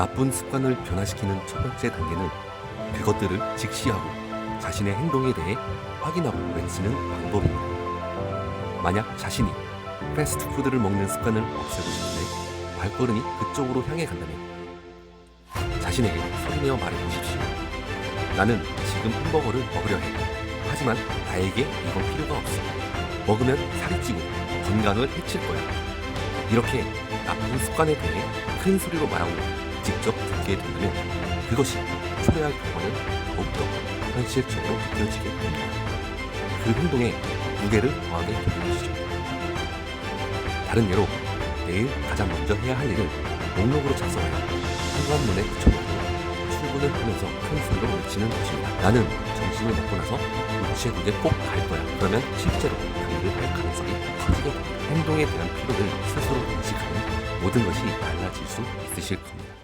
나쁜 습관을 변화시키는 첫 번째 단계는 그것들을 직시하고 자신의 행동에 대해 확인하고 외치는 방법입니다. 만약 자신이 패스트푸드를 먹는 습관을 없애고 싶은데 발걸음이 그쪽으로 향해 간다면 자신에게 소리내어 말해 보십시오. 나는 지금 햄버거를 먹으려 해. 하지만 나에게 이건 필요가 없어. 먹으면 살이 찌고 건강을 해칠 거야. 이렇게 나쁜 습관에 대해 큰 소리로 말하고 직접 듣게 된다면 그것이 초래할 경우는 더욱더 현실적으로 느껴지게 됩니다. 그 행동에 무게를 더하게 되는 것이죠. 다른 예로 내일 가장 먼저 해야 할 일을 목록으로 작성하여 현관문에 붙여놓고 출근을 하면서 큰 소리로 외치는 것입니다. 나는 점심을 먹고 나서 우체국에 꼭 갈 거야. 그러면 실제로 그 일을 할 가능성이 커지게 됩니다. 행동에 대한 필요를 스스로 인식하면 모든 것이 달라질 수 있으실 겁니다.